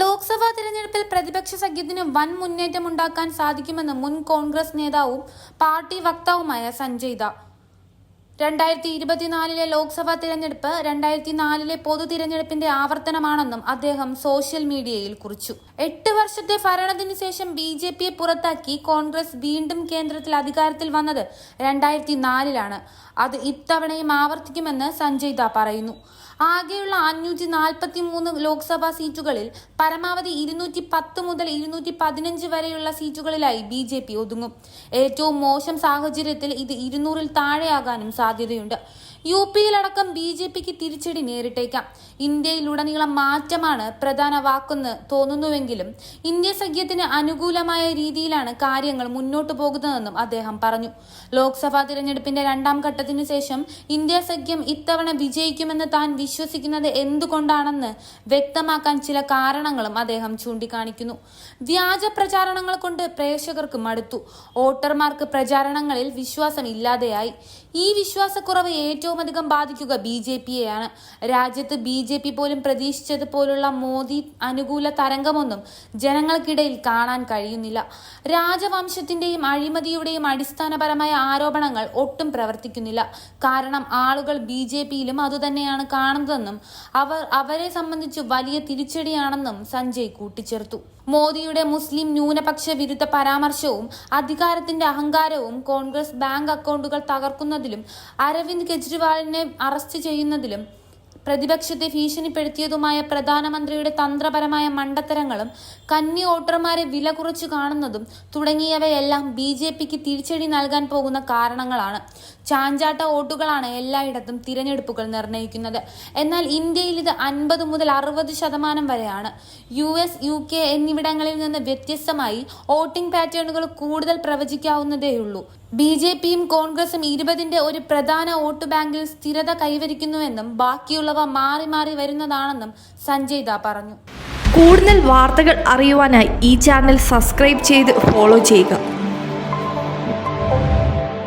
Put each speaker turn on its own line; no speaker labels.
ലോക്സഭാ തിരഞ്ഞെടുപ്പിൽ പ്രതിപക്ഷ സഖ്യത്തിന് വൻ മുന്നേറ്റം ഉണ്ടാക്കാൻ സാധിക്കുമെന്ന് മുൻ കോൺഗ്രസ് നേതാവും പാർട്ടി വക്താവുമായ സഞ്ജയ് ദ. രണ്ടായിരത്തി ഇരുപത്തിനാലിലെ ലോക്സഭാ തിരഞ്ഞെടുപ്പ് രണ്ടായിരത്തി നാലിലെ പൊതു തിരഞ്ഞെടുപ്പിന്റെ ആവർത്തനമാണെന്നും അദ്ദേഹം സോഷ്യൽ മീഡിയയിൽ കുറിച്ചു. എട്ട് വർഷത്തെ ഭരണത്തിന് ശേഷം ബി ജെ പിയെ പുറത്താക്കി കോൺഗ്രസ് വീണ്ടും കേന്ദ്രത്തിൽ അധികാരത്തിൽ വന്നത് രണ്ടായിരത്തി നാലിലാണ് അത് ഇത്തവണയും ആവർത്തിക്കുമെന്ന് സഞ്ജയ് ദ പറയുന്നു. ആകെയുള്ള അഞ്ഞൂറ്റി നാൽപ്പത്തി മൂന്ന് ലോക്സഭാ സീറ്റുകളിൽ പരമാവധി ഇരുന്നൂറ്റി പത്ത് മുതൽ ഇരുന്നൂറ്റി പതിനഞ്ച് വരെയുള്ള സീറ്റുകളിലായി ബി ജെ പി ഒതുങ്ങും. ഏറ്റവും മോശം സാഹചര്യത്തിൽ ഇത് ഇരുന്നൂറിൽ താഴെയാകാനും സാധ്യതയുണ്ട്. യു പിയിലടക്കം ബി ജെ പിക്ക് തിരിച്ചടി നേരിട്ടേക്കാം. ഇന്ത്യയിലുടനീളം മാറ്റമാണ് പ്രധാന വാക്കെന്ന് തോന്നുന്നുവെങ്കിലും ഇന്ത്യ സഖ്യത്തിന് അനുകൂലമായ രീതിയിലാണ് കാര്യങ്ങൾ മുന്നോട്ടു പോകുന്നതെന്നും അദ്ദേഹം പറഞ്ഞു. ലോക്സഭാ തിരഞ്ഞെടുപ്പിന്റെ രണ്ടാം ഘട്ടത്തിനു ശേഷം ഇന്ത്യ സഖ്യം ഇത്തവണ വിജയിക്കുമെന്ന് താൻ വിശ്വസിക്കുന്നത് എന്തുകൊണ്ടാണെന്ന് വ്യക്തമാക്കാൻ ചില കാരണങ്ങളും അദ്ദേഹം ചൂണ്ടിക്കാണിക്കുന്നു. വ്യാജ പ്രചാരണങ്ങൾ കൊണ്ട് പ്രേക്ഷകർക്ക് മടുത്തു. വോട്ടർമാർക്ക് പ്രചാരണങ്ങളിൽ വിശ്വാസം ഇല്ലാതെയായി ഈ വിശ്വാസക്കുറവ് ഏറ്റവും അധികം ബാധിക്കുക ബി ജെ പിയെയാണ്. രാജ്യത്ത് ബി ജെ പി പോലും പ്രതീക്ഷിച്ചതുപോലുള്ള മോദി അനുകൂല തരംഗമൊന്നും ജനങ്ങൾക്കിടയിൽ കാണാൻ കഴിയുന്നില്ല. രാജവംശത്തിന്റെയും അഴിമതിയുടെയും അടിസ്ഥാനപരമായ ആരോപണങ്ങൾ ഒട്ടും പ്രവർത്തിക്കുന്നില്ല. കാരണം ആളുകൾ ബി ജെ പിയിലും അതുതന്നെയാണ് കാണുന്നതെന്നും അവർ അവരെ സംബന്ധിച്ച് വലിയ തിരിച്ചടിയാണെന്നും സഞ്ജയ് കൂട്ടിച്ചേർത്തു. മോദിയുടെ മുസ്ലിം ന്യൂനപക്ഷ വിരുദ്ധ പരാമർശവും അധികാരത്തിന്റെ അഹങ്കാരവും കോൺഗ്രസ് ബാങ്ക് അക്കൗണ്ടുകൾ തകർക്കുന്നതിലും അരവിന്ദ് കെജ്രിവാളിനെ അറസ്റ്റ് ചെയ്യുന്നതിലും പ്രതിപക്ഷത്തെ ഭീഷണിപ്പെടുത്തിയതുമായ പ്രധാനമന്ത്രിയുടെ തന്ത്രപരമായ മണ്ടത്തരങ്ങളും കന്നി വോട്ടർമാരെ വില കുറച്ചു കാണുന്നതും തുടങ്ങിയവയെല്ലാം ബി ജെ പിക്ക് തിരിച്ചടി നൽകാൻ പോകുന്ന കാരണങ്ങളാണ്. ചാഞ്ചാട്ട വോട്ടുകളാണ് എല്ലായിടത്തും തിരഞ്ഞെടുപ്പുകൾ നിർണയിക്കുന്നത് എന്നാൽ ഇന്ത്യയിൽ ഇത് അൻപത് മുതൽ അറുപത് ശതമാനം വരെയാണ്. യു എസ് യു കെ എന്നിവിടങ്ങളിൽ നിന്ന് വ്യത്യസ്തമായി വോട്ടിംഗ് പാറ്റേണുകൾ കൂടുതൽ പ്രവചിക്കാവുന്നതേയുള്ളൂ. ബി ജെ പിയും കോൺഗ്രസും ഇരുപതിന്റെ ഒരു പ്രധാന വോട്ട് ബാങ്കിൽ സ്ഥിരത കൈവരിക്കുന്നുവെന്നും ബാക്കിയുള്ളവ മാറി മാറി വരുന്നതാണെന്നും സഞ്ജയ് ദാ പറഞ്ഞു.
കൂടുതൽ വാർത്തകൾ അറിയുവാനായി ഈ ചാനൽ സബ്സ്ക്രൈബ് ചെയ്ത് ഫോളോ ചെയ്യുക.